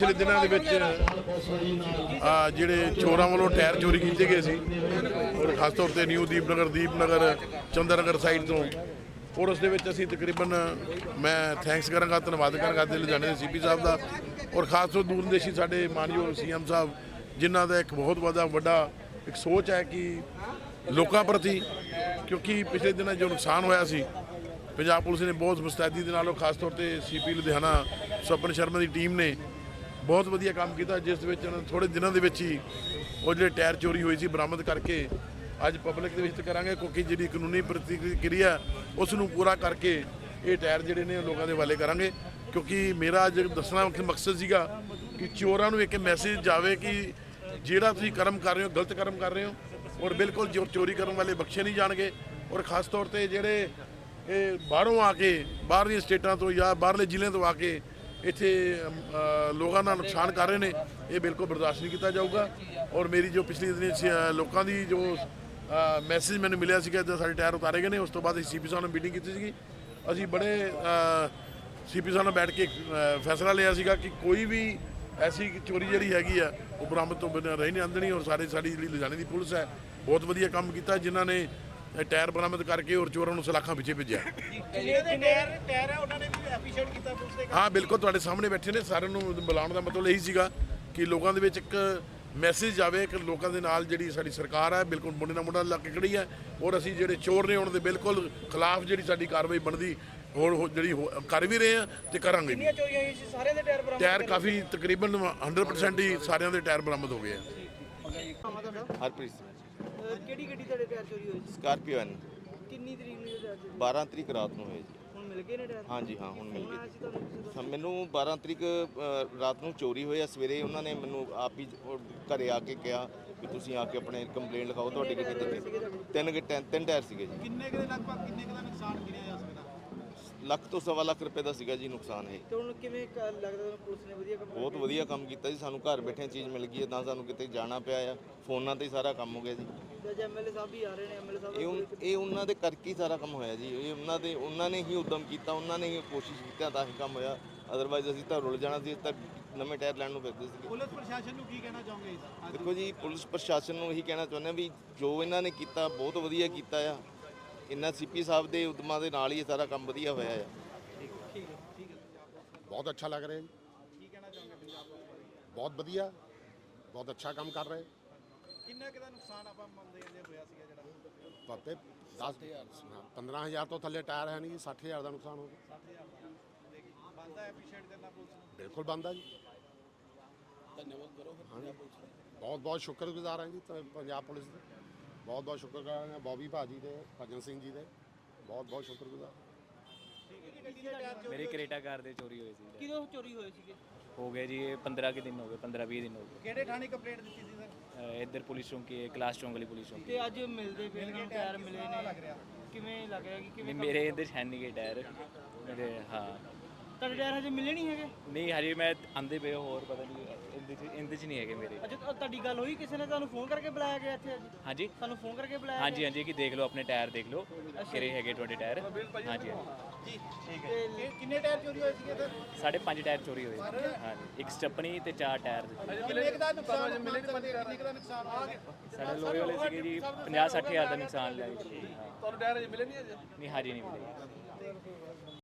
ਪਿਛਲੇ ਦਿਨਾਂ ਦੇ ਵਿੱਚ, ਆ ਜਿਹੜੇ ਚੋਰਾਂ ਵੱਲੋਂ ਟਾਇਰ ਚੋਰੀ ਕੀਤੇ ਗਏ ਸੀ, ਔਰ ਖਾਸ ਤੌਰ ਤੇ ਨਿਊ ਦੀਪਨਗਰ ਦੀਪਨਗਰ, ਚੰਦਰਨਗਰ ਸਾਈਡ ਤੋਂ, ਔਰ ਉਸ ਦੇ ਵਿੱਚ ਅਸੀਂ ਤਕਰੀਬਨ, ਮੈਂ ਥੈਂਕਸ ਕਰਾਂਗਾ, ਧੰਨਵਾਦ ਕਰਾਂਗਾ ਤੇ ਲੁਧਿਆਣੇ ਦੇ ਸੀਪੀ ਸਾਹਿਬ ਦਾ, ਔਰ ਖਾਸ ਤੌਰ ਦੂਰਦੇਸ਼ੀ ਸਾਡੇ ਮਾਨਯੋਗ ਸੀਐਮ ਸਾਹਿਬ, ਜਿਨ੍ਹਾਂ ਦਾ ਇੱਕ ਬਹੁਤ ਵੱਡਾ ਵੱਡਾ ਇੱਕ ਸੋਚ ਹੈ ਕਿ ਲੋਕਾਂ ਪ੍ਰਤੀ, ਕਿਉਂਕਿ ਪਿਛਲੇ ਦਿਨਾਂ ਜੋ ਨੁਕਸਾਨ ਹੋਇਆ ਸੀ, ਪੰਜਾਬ ਪੁਲਿਸ ਨੇ ਬਹੁਤ ਮੁਸਤੈਦੀ ਦੇ ਨਾਲ ਖਾਸ ਤੌਰ ਤੇ ਸੀਪੀ ਲੁਧਿਆਣਾ, ਸਵਪਨ ਸ਼ਰਮਾ ਦੀ ਟੀਮ ਨੇ ਬਹੁਤ ਵਧੀਆ ਕੰਮ ਕੀਤਾ, ਜਿਸ ਦੇ ਵਿੱਚ ਉਹਨਾਂ ਥੋੜੇ ਦਿਨਾਂ ਦੇ ਵਿੱਚ ਹੀ ਉਹ ਜਿਹੜੇ ਟਾਇਰ ਚੋਰੀ ਹੋਈ ਸੀ ਬਰਾਮਦ ਕਰਕੇ ਅੱਜ ਪਬਲਿਕ ਦੇ ਵਿੱਚ ਕਰਾਂਗੇ, ਕਿਉਂਕਿ ਜਿਹੜੀ ਕਾਨੂੰਨੀ ਪ੍ਰਤੀਕਿਰਿਆ ਉਸ ਨੂੰ ਪੂਰਾ ਕਰਕੇ ਇਹ ਟਾਇਰ ਜਿਹੜੇ ਨੇ ਉਹ ਲੋਕਾਂ ਦੇ ਹਵਾਲੇ ਕਰਾਂਗੇ। ਕਿਉਂਕਿ ਮੇਰਾ ਅੱਜ ਦੱਸਣਾ ਮਕਸਦ ਸੀਗਾ ਕਿ ਚੋਰਾਂ ਨੂੰ ਇੱਕ ਮੈਸੇਜ ਜਾਵੇ ਕਿ ਜਿਹੜਾ ਤੁਸੀਂ ਕਰਮ ਕਰ ਰਹੇ ਹੋ, ਗਲਤ ਕਰਮ ਕਰ ਰਹੇ ਹੋ, ਔਰ ਬਿਲਕੁਲ ਜੋ ਚੋਰੀ ਕਰਨ ਵਾਲੇ ਬਖਸ਼ੇ ਨਹੀਂ ਜਾਣਗੇ, ਔਰ ਖਾਸ ਤੌਰ ਤੇ ਜਿਹੜੇ ਇਹ ਬਾਹਰੋਂ ਆ ਕੇ, ਬਾਹਰਲੀਆਂ ਸਟੇਟਾਂ ਤੋਂ ਜਾਂ ਬਾਹਰਲੇ ਜ਼ਿਲ੍ਹਿਆਂ ਤੋਂ ਆ ਕੇ ਇੱਥੇ ਲੋਕਾਂ ਦਾ ਨੁਕਸਾਨ ਕਰ ਰਹੇ ਨੇ, ਇਹ ਬਿਲਕੁਲ ਬਰਦਾਸ਼ਤ ਨਹੀਂ ਕੀਤਾ ਜਾਊਗਾ। ਔਰ ਮੇਰੀ ਜੋ ਪਿਛਲੀ ਦਿਨੀ ਲੋਕਾਂ ਦੀ ਜੋ ਮੈਸੇਜ ਮੈਨੂੰ ਮਿਲਿਆ ਸੀਗਾ ਜਦੋਂ ਸਾਡੇ ਟਾਇਰ ਉਤਾਰੇ ਗਏ ਨੇ, ਉਸ ਤੋਂ ਬਾਅਦ ਅਸੀਂ ਸੀਪੀ ਸਾਹਿਬ ਨਾਲ ਮੀਟਿੰਗ ਕੀਤੀ ਸੀਗੀ। ਅਸੀਂ ਬੜੇ ਸੀਪੀ ਸਾਹਿਬ ਨਾਲ ਬੈਠ ਕੇ ਫੈਸਲਾ ਲਿਆ ਸੀਗਾ ਕਿ ਕੋਈ ਵੀ ਐਸੀ ਚੋਰੀ ਜਿਹੜੀ ਹੈਗੀ ਆ, ਉਹ ਬਰਾਮਦ ਤੋਂ ਬਿਨਾਂ ਰਹੀ ਨਹੀਂ ਆਂਦਣੀ ਔਰ ਸਾਰੇ ਸਾਡੀ ਜਿਹੜੀ ਲੁਧਿਆਣੇ ਦੀ ਪੁਲਿਸ ਹੈ, ਬਹੁਤ ਵਧੀਆ ਕੰਮ ਕੀਤਾ, ਜਿਨ੍ਹਾਂ ਨੇ ਇਹ ਟਾਇਰ ਬਰਾਮਦ ਕਰਕੇ ਔਰ ਚੋਰਾਂ ਨੂੰ ਸਲਾਖਾਂ ਪਿੱਛੇ ਭੇਜਿਆ। ਹਾਂ, ਬਿਲਕੁਲ ਤੁਹਾਡੇ ਸਾਹਮਣੇ ਬੈਠੇ ਨੇ। ਸਾਰਿਆਂ ਨੂੰ ਬੁਲਾਉਣ ਦਾ ਮਤਲਬ ਇਹੀ ਸੀਗਾ ਕਿ ਲੋਕਾਂ ਦੇ ਵਿੱਚ ਇੱਕ ਮੈਸੇਜ ਆਵੇ ਕਿ ਲੋਕਾਂ ਦੇ ਨਾਲ ਜਿਹੜੀ ਸਾਡੀ ਸਰਕਾਰ ਹੈ ਬਿਲਕੁਲ ਮੁੰਡੇ ਨਾਲ ਮੁੰਡਾ ਲੱਗ ਕੇ ਖੜੀ ਹੈ ਔਰ ਅਸੀਂ ਜਿਹੜੇ ਚੋਰ ਨੇ ਉਹਨਾਂ ਦੇ ਬਿਲਕੁਲ ਖਿਲਾਫ ਜਿਹੜੀ ਸਾਡੀ ਕਾਰਵਾਈ ਬਣਦੀ, ਹੋਰ ਹੋ- ਜਿਹੜੀ ਕਰ ਵੀ ਰਹੇ ਆ ਤੇ ਕਰਾਂਗੇ ਵੀ। ਕਿੰਨੀਆਂ ਚੋਰੀਆਂ ਹੋਈਆਂ ਸੀ ਸਾਰਿਆਂ ਦੇ ਟਾਇਰ ਬਰਾਮਦ ਟਾਇਰ ਕਾਫੀ ਤਕਰੀਬਨ 100% ਹੀ ਸਾਰਿਆਂ ਦੇ ਟਾਇਰ ਬਰਾਮਦ ਹੋ ਗਏ ਆ। ਹਰਪ੍ਰੀਤ ਕਿਹੜੀ ਗੱਡੀ ਤੁਹਾਡੇ ਟਾਇਰ ਚੋਰੀ ਹੋਈ ਸੀ? ਸਕਾਰਪੀਓ ਐਨ ਕਿੰਨੀ ਤਰੀਕ ਨੂੰ ਇਹ ਟਾਇਰ ਚੋਰੀ 12 ਤਰੀਕ ਰਾਤ ਨੂੰ ਹੋਏ ਜੀ। ਹੁਣ ਮਿਲ ਗਏ ਨੇ ਟਾਇਰ ਹਾਂਜੀ ਹਾਂ ਹੁਣ ਮਿਲ ਗਏ ਸਾ- ਮੈਨੂੰ 12 ਤਰੀਕ ਅ, ਰਾਤ ਨੂੰ ਚੋਰੀ ਹੋਈ ਆ। ਸਵੇਰੇ ਉਹਨਾਂ ਨੇ ਮੈਨੂੰ ਆਪ ਹੀ ਉਹ ਘਰੇ ਆ ਕੇ ਕਿਹਾ ਕਿ ਤੁਸੀਂ ਆ ਕੇ ਆਪਣੇ ਕੰਪਲੇਂਟ ਲਿਖਾਓ ਤੁਹਾਡੀ ਗੱਡੀ ਤੇ ਤਿੰਨ ਤਿੰਨ ਤਿੰਨ ਟਾਇਰ ਸੀਗੇ ਜੀ। ਕਿੰਨੇ ਕੁ ਦੇ ਲਗਭਗ ਕਿੰਨੇ ਕੁ ਦਾ ਨੁਕਸਾਨ ਗਿਣਿਆ ਜਾ ਸਕਦਾ? ਲੱਖ ਤੋਂ ਸਵਾ ਲੱਖ ਰੁਪਏ ਦਾ ਸੀਗਾ ਜੀ ਨੁਕਸਾਨ ਇਹ। ਤੇ ਹੁਣ ਕਿਵੇਂ ਕ- ਲੱਗਦਾ ਤੁਹਾਨੂੰ ਪੁਲਿਸ ਨੇ ਵਧੀਆ ਕੰਮ ਬਹੁਤ ਵਧੀਆ ਕੰਮ ਕੀਤਾ ਜੀ। ਸਾਨੂੰ ਘਰ ਬੈਠੇ ਚੀਜ਼ ਮਿਲ ਗਈ ਹੈ ਨਾ ਸਾਨੂੰ ਕਿਤੇ ਜਾਣਾ ਪਿਆ ਆ। ਫੋਨਾਂ ਤੇ ਹੀ ਸਾਰਾ ਕੰਮ ਹੋ ਗਿਆ ਜੀ। ਜਦ ਐਮਐਲਏ ਸਾਹਿਬ ਵੀ ਆ ਰਹੇ ਨੇ ਐਮਐਲਏ ਸਾਹਿਬ ਇਹ ਉਨ- ਇਹ ਉਹਨਾਂ ਦੇ ਕਰਕੇ ਹੀ ਸਾਰਾ ਕੰਮ ਹੋਇਆ ਜੀ। ਇਹ ਉਹਨਾਂ ਦੇ ਉਹਨਾਂ ਨੇ ਹੀ ਉਦਮ ਕੀਤਾ ਉਹਨਾਂ ਨੇ ਹੀ ਕੋਸ਼ਿਸ਼ ਕੀਤੀ ਤਾਂ ਹੀ ਕੰਮ ਹੋਇਆ। ਅਦਰਵਾਈਜ਼ ਅਸੀਂ ਤਾਂ ਰੁਲ ਜਾਣਾ ਸੀ ਤਾਂ ਨਵੇਂ ਟਾਇਰ ਲੈਣ ਨੂੰ ਫਿਰਦੇ ਸੀਗੇ। ਪੁਲਿਸ ਪ੍ਰਸ਼ਾਸਨ ਨੂੰ ਕੀ ਕਹਿਣਾ ਚਾਹੋਗੇ? ਇਸ ਦੇਖੋ ਜੀ ਪੁਲਿਸ ਪ੍ਰਸ਼ਾਸਨ ਨੂੰ ਇਹੀ ਕਹਿਣਾ ਚਾਹੁੰਦੇ ਹਾਂ ਵੀ ਜੋ ਇਹਨਾਂ ਨੇ ਕੀਤਾ ਬਹੁਤ ਵਧੀਆ ਕੀਤਾ ਆ। ਇਹਨਾਂ ਸੀਪੀ ਸਾਹਿਬ ਦੇ ਉਦਮਾਂ ਦੇ ਨਾਲ ਹੀ ਇਹ ਸਾਰਾ ਕੰਮ ਵਧੀਆ ਹੋਇਆ ਆ। ਬਹੁਤ ਅੱਛਾ ਲੱਗ ਰਿਹਾ ਜੀ। ਕੀ ਕਹਿਣਾ ਚਾਹੋਗੇ ਪੰਜਾਬ ਪੁਲਿਸ ਬਹੁਤ ਵਧੀਆ। ਬਹੁਤ ਅੱਛਾ ਕੰਮ ਕਰ ਰਹੇ। ਕਿੰਨਾ ਕੁ ਦਾ ਨੁਕਸਾਨ ਆਪਾਂ ਮੰਨਦੇ ਜੇ ਹੋਇਆ ਸੀਗਾ ਜਿਹੜਾ? ਪਤੇ 10000 15000 ਤੋਂ ਥੱਲੇ ਟਾਇਰ ਹੈ ਨਹੀਂ 60000 ਦਾ ਨੁਕਸਾਨ ਹੋ ਗਿਆ। 60000 ਦਾ। ਬੰਦਾ ਐਪਰੀਸ਼ੀਏਟ ਕਰਨਾ ਪੁਲਿਸ ਨੂੰ? ਬਿਲਕੁਲ ਬੰਦਾ ਜੀ। ਧੰਨਵਾਦ ਕਰੋ ਬਹੁਤ ਬਹੁਤ ਸ਼ੁਕਰਗੁਜ਼ਾਰ ਹਾਂ ਜੀ ਪੰਜਾਬ ਪੁਲਿਸ ਦੇ। ਬਹੁਤ ਬਹੁਤ ਸ਼ੁਕਰਗੁਜ਼ਾਰ ਹਾਂ ਬੌਬੀ ਭਾਜੀ ਦੇ ਭਜਨ ਸਿੰਘ ਜੀ ਦੇ। ਬਹੁਤ ਬਹੁਤ ਸ਼ੁਕਰਗੁਜ਼ਾਰ। ਮੇਰੀ ਕਰੇਟਾ ਕਾਰ ਦੇ ਚੋਰੀ ਹੋਈ ਸੀ। ਕਿਦੋਂ ਚੋਰੀ ਹੋਏ ਸੀਗੇ? ਹੋ ਗਏ ਜੀ ਇਹ 15 ਕਿ ਦਿਨ ਹੋ ਗਏ 15 20 ਦਿਨ ਹੋ ਗਏ। ਕਿਹੜੇ ਥਾਣੇ ਕੰਪਲੇਂਟ ਦਿੱਤੀ ਸੀ ਸਰ? ਅਹ ਇੱਧਰ ਪੁਲਿਸ ਚੌਂਕੀ ਹੈ ਕਲਾਸ ਚੌਂਕ ਵਾਲੀ ਪੁਲਿਸ ਚੌਂਕੀ। ਤੇ ਅੱਜ ਮਿਲਦੇ ਪਏ ਨੇ ਟਾਇਰ ਮਿਲੇ ਨੇ। ਕਿਵੇਂ ਲੱਗ ਰਿਹਾ ਕਿ ਨਹੀਂ ਕਿਵੇਂ ਮੇਰੇ ਇੱਧਰ ਹੈ ਨਹੀਂ ਟਾਇਰ। ਮੇਰੇ ਹਾਂ। ਤੁਹਾਡੇ ਟਾਇਰ ਹਜੇ ਮਿਲੇ ਨਹੀਂ ਹੈਗੇ? ਨਹੀਂ ਹਜੇ ਮੈਂ ਆਂਦੇ ਪਏ ਹੋਰ ਪਤਾ ਨਹੀਂ ਇਹਦੇ ਚ ਇਹਦੇ ਚ ਨਹੀਂ ਹੈਗੇ ਮੇਰੇ। ਅੱਛਾ ਤਾਂ ਤੁਹਾਡੀ ਗੱਲ ਹੋਈ ਕਿਸੇ ਨੇ ਤੁਹਾਨੂੰ ਫੋਨ ਕਰਕੇ ਬੁਲਾਇਆ ਗਿਆ ਇੱਥੇ ਅੱਜ? ਹਾਂਜੀ। ਤੁਹਾਨੂੰ ਫੋਨ ਕਰਕੇ ਬੁਲਾਇਆ ਹਾਂਜੀ ਹਾਂਜੀ ਕਿ ਦੇਖ ਲਓ ਆਪਣੇ ਟਾਇਰ ਦੇਖ ਲਓ ਕਿਹੜੇ ਹੈਗੇ ਤੁਹਾਡੇ ਟਾਇਰ। ਹਾਂਜੀ ਹਾਂਜੀ। ਜੀ ਠੀਕ ਹੈ। ਕਿੰਨੇ ਟਾਇਰ ਚੋਰੀ ਹੋਏ ਸੀਗੇ ਸਰ ਸਾਡੇ ਪੰਜ ਟਾਇਰ ਚੋਰੀ ਹੋਏ। ਹਾਂਜੀ ਇੱਕ ਸਟੱਪਣੀ ਤੇ ਚਾਰ ਟਾਇਰ ਕਿੰਨੇ ਦਾ ਨੁਕਸਾਨ ਮਿਲੇ ਕਿੰਨੇ ਦਾ ਨੁਕਸਾਨ ਆ ਸਾਡੇ ਲੋਹੇ ਵਾਲੇ ਸੀਗੇ ਜੀ 50 60 ਹਜ਼ਾਰ ਦਾ ਨੁਕਸਾਨ ਲਿਆ ਜੀ। ਤੁਹਾਨੂੰ ਟਾਇਰ ਮਿਲੇ ਨਹੀਂ ਅਜੇ ਨਹੀਂ ਹਜੇ ਨਹੀਂ ਮਿਲੇ।